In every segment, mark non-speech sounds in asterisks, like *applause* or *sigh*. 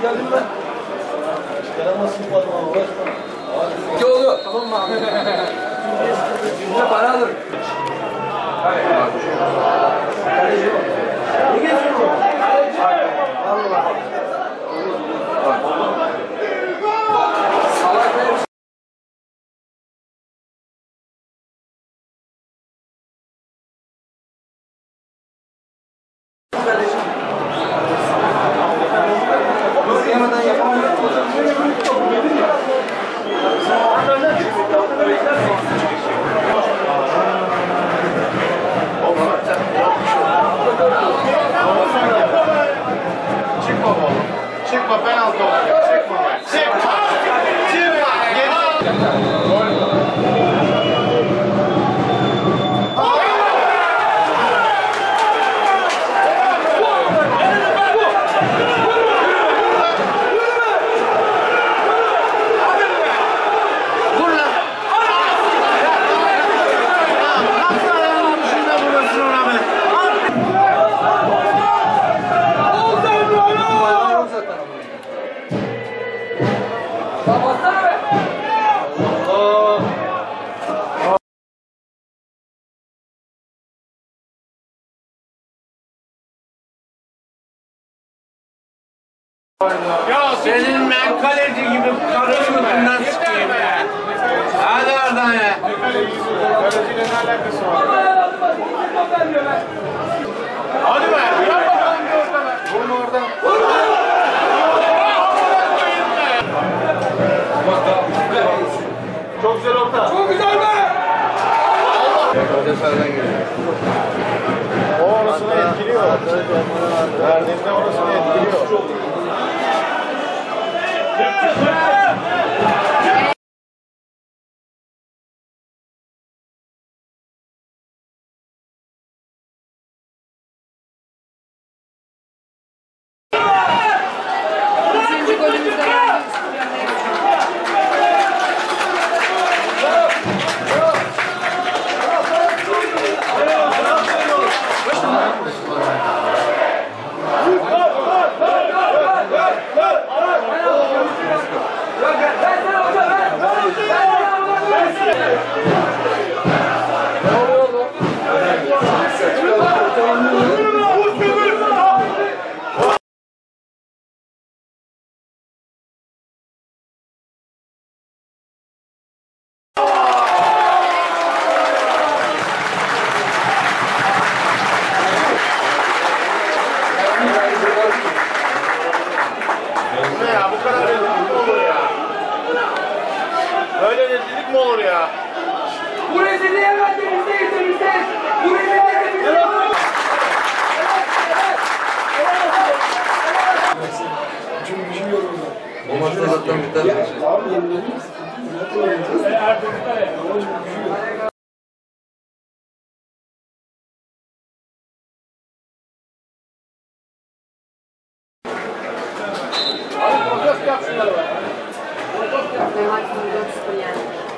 Hoş geldin ben. Çıkaramazsın parmağı uğraşma. İki oldu. Tamam mı abi? *laughs* Yüzüne para alır. Hadi. Kaleci o. Ne geziyorsun? Allah. Salak herif. Yemeden yapamıyorum. Çıkma oğlum. Çıkma penaltı olacak. Oradan ya. Kaleciyle ne alakası var? Hadi be. Yap bakalım bir orada be. Vurma oradan. Çok güzel orta. Çok güzel be. O orasını etkiliyor. Verdiğinde orasını etkiliyor. Mi olur ya? Bu rezilliği hemen temizleyin temizleyin. Bu rezilliği temizleyin. O maçta zaten biter. Abi yenilelim mi? Zaten oynayacağız. Mehmet Fırın 4-0 yendi.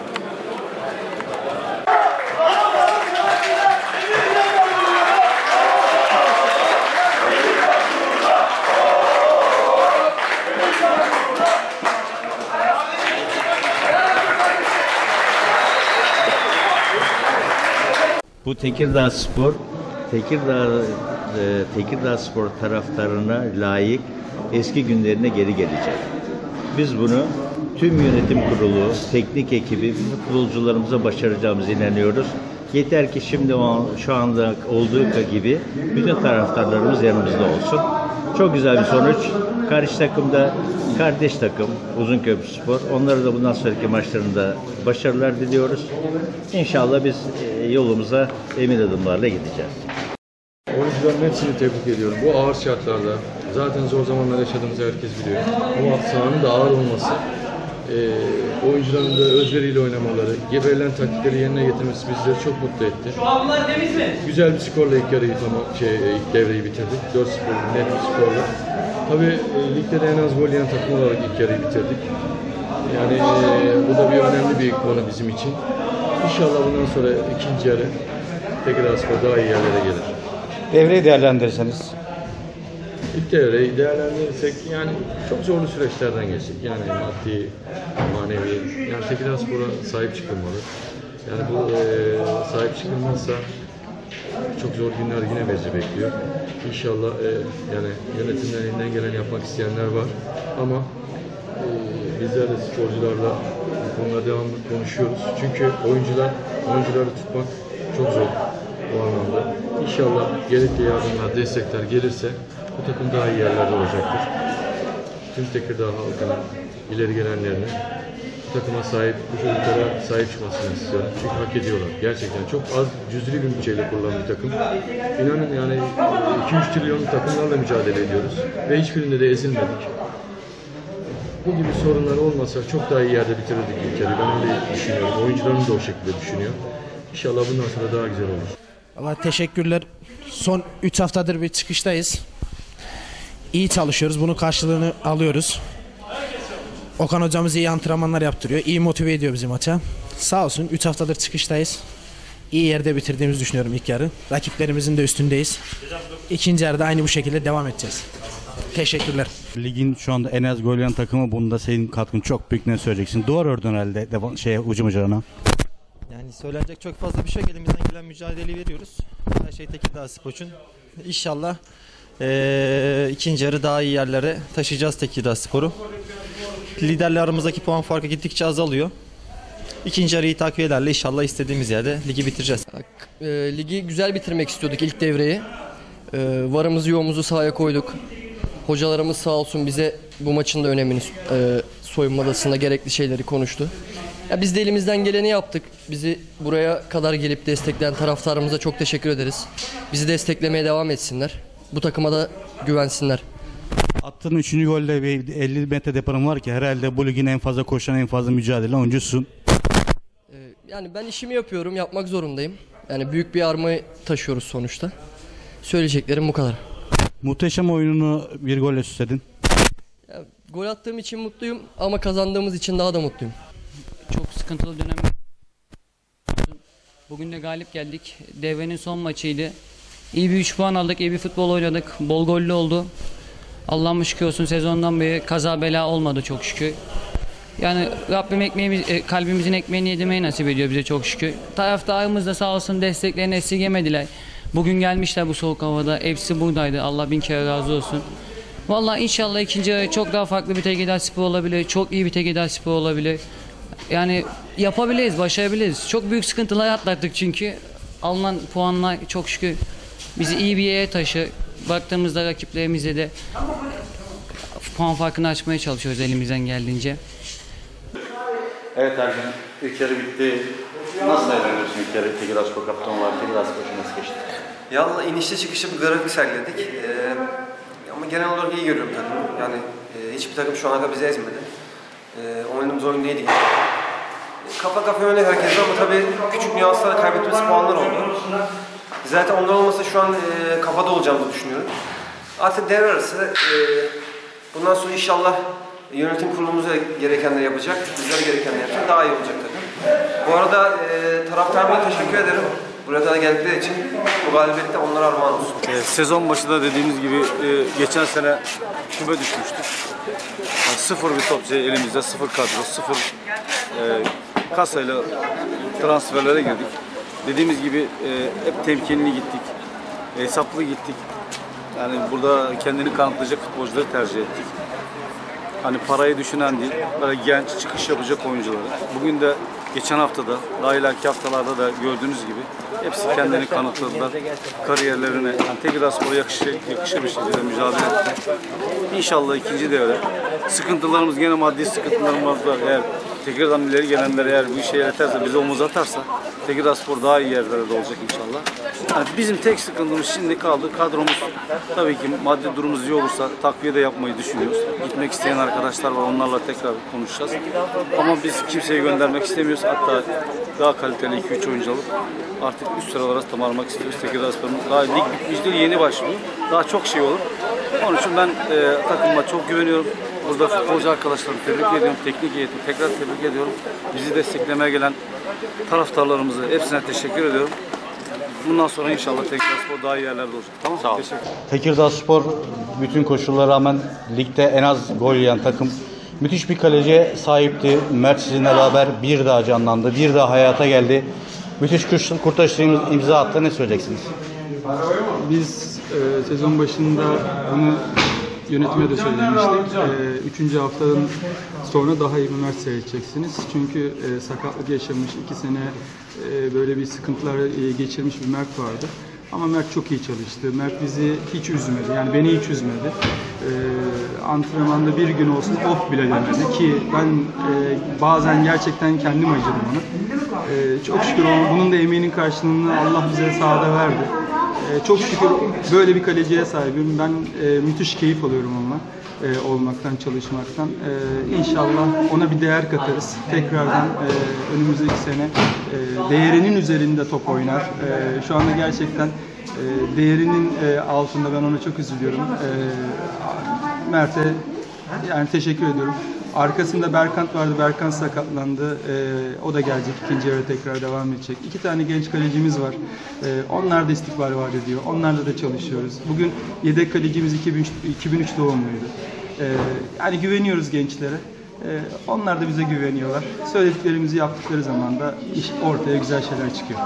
Bu Tekirdağ Spor, Tekirdağ e, Tekirdağ Spor taraftarına layık eski günlerine geri gelecek. Biz bunu tüm yönetim kurulu, teknik ekibi, futbolcularımıza başaracağımıza inanıyoruz. Yeter ki şimdi şu anda olduğu gibi bütün taraftarlarımız yanımızda olsun. Çok güzel bir sonuç. Karşı takımda kardeş takım Uzunköprü Spor. Onlara da bundan sonraki maçlarında başarılar diliyoruz. İnşallah biz e, yolumuza emin adımlarla gideceğiz. Oyuncuların hepsini tebrik ediyorum. Bu ağır şartlarda zaten zor zamanlar yaşadığımızı herkes biliyor. Ama sahanın da ağır olması, e, oyuncuların da özveriyle oynamaları, geberilen taktikleri yerine getirmesi bizleri çok mutlu etti. Güzel bir skorla ilk yarıyı tamam, şey, ilk devreyi bitirdik. 4-0 net bir skorla. Tabii e, ligde de en az gol yiyen takım olarak ilk yarıyı bitirdik. Yani e, bu da bir önemli bir konu bizim için. İnşallah bundan sonra ikinci yarı Tekirdağ Spor daha iyi yerlere gelir. Devreyi değerlendirirseniz. Devreyi değerlendirirsek yani çok zorlu süreçlerden geçtik. Yani maddi, manevi. Yani Tekirdağ Spor'a sahip çıkılmalı. Yani bu e, sahip çıkılmazsa çok zor günler yine bizi bekliyor. İnşallah e, yani yönetimden elinden gelen yapmak isteyenler var. Ama e, bizler de sporcularla bu konuda devamlı konuşuyoruz. Çünkü oyuncular, oyuncuları tutmak çok zor bu anlamda. İnşallah gerekli yardımlar, destekler gelirse bu takım daha iyi yerlerde olacaktır. Tüm Tekirdağ halkının ileri gelenlerini bu takıma sahip, bu çocuklara sahip çıkmasını istiyorum. Çünkü hak ediyorlar. Gerçekten çok az cüzdi bir bütçeyle kurulan bir takım. İnanın yani 2-3 trilyonlu takımlarla mücadele ediyoruz. Ve hiçbirinde de ezilmedik. Bu gibi sorunlar olmasa çok daha iyi yerde bitirirdik ülkeyi. Ben öyle düşünüyorum. Oyuncularım da o şekilde düşünüyor. İnşallah bundan sonra daha güzel olur. Valla teşekkürler. Son 3 haftadır bir çıkıştayız. İyi çalışıyoruz. Bunun karşılığını alıyoruz. Okan hocamız iyi antrenmanlar yaptırıyor. İyi motive ediyor bizi maça. Sağ olsun 3 haftadır çıkıştayız. İyi yerde bitirdiğimizi düşünüyorum ilk yarı. Rakiplerimizin de üstündeyiz. İkinci yarıda aynı bu şekilde devam edeceğiz. Teşekkürler. Ligin şu anda en az gol yiyen takımı bunda senin katkın çok büyük ne söyleyeceksin? Duvar ördün herhalde devam, şeye, ucum ucuna. Yani söylenecek çok fazla bir şey yok. Elimizden gelen mücadeleyi veriyoruz. Her şey Tekirdağ Spor'un. İnşallah eee ikinci yarı daha iyi yerlere taşıyacağız Tekirdağ Spor'u. Liderle aramızdaki puan farkı gittikçe azalıyor. İkinci yarıyı takviyelerle inşallah istediğimiz yerde ligi bitireceğiz. E, ligi güzel bitirmek istiyorduk ilk devreyi. E, varımızı yoğumuzu sahaya koyduk. Hocalarımız sağ olsun bize bu maçın da önemini e, soyunma odasında gerekli şeyleri konuştu. Ya biz de elimizden geleni yaptık. Bizi buraya kadar gelip destekleyen taraftarımıza çok teşekkür ederiz. Bizi desteklemeye devam etsinler. Bu takıma da güvensinler. Attığın 3. golde bir 50 metre deparın var ki herhalde bu ligin en fazla koşan en fazla mücadele oyuncusun. E, yani ben işimi yapıyorum, yapmak zorundayım. Yani büyük bir armayı taşıyoruz sonuçta. Söyleyeceklerim bu kadar. Muhteşem oyununu bir golle süsledin. Ya, gol attığım için mutluyum ama kazandığımız için daha da mutluyum. Çok sıkıntılı dönem. Bugün de galip geldik. Devrenin son maçıydı. İyi bir 3 puan aldık, iyi bir futbol oynadık. Bol gollü oldu. Allah'ıma şükür olsun sezondan beri kaza bela olmadı çok şükür. Yani Rabbim ekmeğimiz, e, kalbimizin ekmeğini yedirmeyi nasip ediyor bize çok şükür. Taraftarımız da sağ olsun desteklerini esirgemediler. Bugün gelmişler bu soğuk havada. Hepsi buradaydı. Allah bin kere razı olsun. Vallahi inşallah ikinci çok daha farklı bir Tekirdağ Spor olabilir. Çok iyi bir Tekirdağ Spor olabilir. Yani yapabiliriz, başarabiliriz. Çok büyük sıkıntılar atlattık çünkü. Alınan puanlar çok şükür bizi iyi bir yere taşı. Baktığımızda rakiplerimize de puan farkını açmaya çalışıyoruz elimizden geldiğince. Evet Ergün, ilk yarı bitti. Nasıl değerlendiriyorsun ilk yarı Tekirdağ Spor kaptanı olarak? Spor için nasıl geçti? Yalnız inişli çıkışlı bir grafik sergiledik. Ee, ama genel olarak iyi görüyorum takımı. Yani e, hiçbir takım şu ana kadar bizi ezmedi. Ee, oynadığımız oyun neydi? Kafa kafa öne herkes ama tabii küçük nüanslara kaybettiğimiz puanlar oldu. Zaten onlar olmasa şu an e, kafada olacağımızı düşünüyorum. Artık devre arası e, bundan sonra inşallah yönetim kurulumuz da gerekenleri yapacak, bizler gerekenleri yapacak, daha iyi olacak tabii. Bu arada e, taraftarıma teşekkür ederim. Buraya kadar geldikleri için bu galibiyette onlara armağan olsun. Ee, sezon başında dediğimiz gibi e, geçen sene küme düşmüştük. Yani sıfır bir topçu elimizde, sıfır kadro, sıfır e, kasayla transferlere girdik. Dediğimiz gibi e, hep temkinli gittik, hesaplı gittik. Yani burada kendini kanıtlayacak futbolcuları tercih ettik. Hani parayı düşünen değil, böyle genç çıkış yapacak oyuncuları. Bugün de geçen haftada, daha ileriki haftalarda da gördüğünüz gibi hepsi kendini kanıtladılar. Kariyerlerine, yani Tekirdağ Spor'a yakışır, yakışır bir şekilde mücadele etti. İnşallah ikinci devre. Sıkıntılarımız gene maddi sıkıntılarımız var. Eğer Tekirdağ'dan ileri gelenler eğer bu işe yeterse, bize omuz atarsa Tekirdağ Spor daha iyi yerlerde olacak inşallah. Yani bizim tek sıkıntımız şimdi kaldı. Kadromuz tabii ki maddi durumumuz iyi olursa takviye de yapmayı düşünüyoruz. Gitmek isteyen arkadaşlar var. Onlarla tekrar konuşacağız. Ama biz kimseyi göndermek istemiyoruz. Hatta daha kaliteli 2-3 oyuncu alıp artık üst sıralara tamarmak istiyoruz. Tekirdağ Spor'un daha lig bitmiş değil, yeni başlıyor. Daha çok şey olur. Onun için ben e, takımıma çok güveniyorum. Burada futbolcu arkadaşlarımı tebrik ediyorum. Teknik heyetimi tekrar tebrik ediyorum. Bizi desteklemeye gelen taraftarlarımızı hepsine teşekkür ediyorum. Bundan sonra inşallah Tekirdağspor daha iyi yerlerde olacak. Tamam Sağ olun. Tekirdağ Spor bütün koşullara rağmen ligde en az gol yiyen takım. Müthiş bir kaleciye sahipti. Mert sizinle beraber bir daha canlandı. Bir daha hayata geldi. Müthiş kurtarışlarımız imza attı. Ne söyleyeceksiniz? Biz e, sezon başında bunu yönetime de söylemiştik. E, üçüncü haftanın sonra daha iyi bir maç seyredeceksiniz. Çünkü e, sakatlık yaşamış, iki sene e, böyle bir sıkıntılar e, geçirmiş bir Mert vardı. Ama Mert çok iyi çalıştı. Mert bizi hiç üzmedi. Yani beni hiç üzmedi. E, antrenmanda bir gün olsun off bile demedi ki ben e, bazen gerçekten kendim acıdım ona. E, çok şükür o- bunun da emeğinin karşılığını Allah bize sahada verdi. Ee, çok şükür böyle bir kaleciye sahibim. Ben e, müthiş keyif alıyorum onunla e, olmaktan, çalışmaktan. E, inşallah ona bir değer katarız. Tekrardan e, önümüzdeki sene e, değerinin üzerinde top oynar. E, şu anda gerçekten e, değerinin e, altında ben ona çok üzülüyorum. E, Mert'e yani teşekkür ediyorum. Arkasında Berkant vardı. Berkant sakatlandı. Ee, o da gelecek. ikinci yarı tekrar devam edecek. İki tane genç kalecimiz var. Ee, onlar da istikbal vaat ediyor. Onlarla da çalışıyoruz. Bugün yedek kalecimiz 2003, 2003 doğumluydu. Ee, yani güveniyoruz gençlere. Ee, onlar da bize güveniyorlar. Söylediklerimizi yaptıkları zaman da iş ortaya güzel şeyler çıkıyor.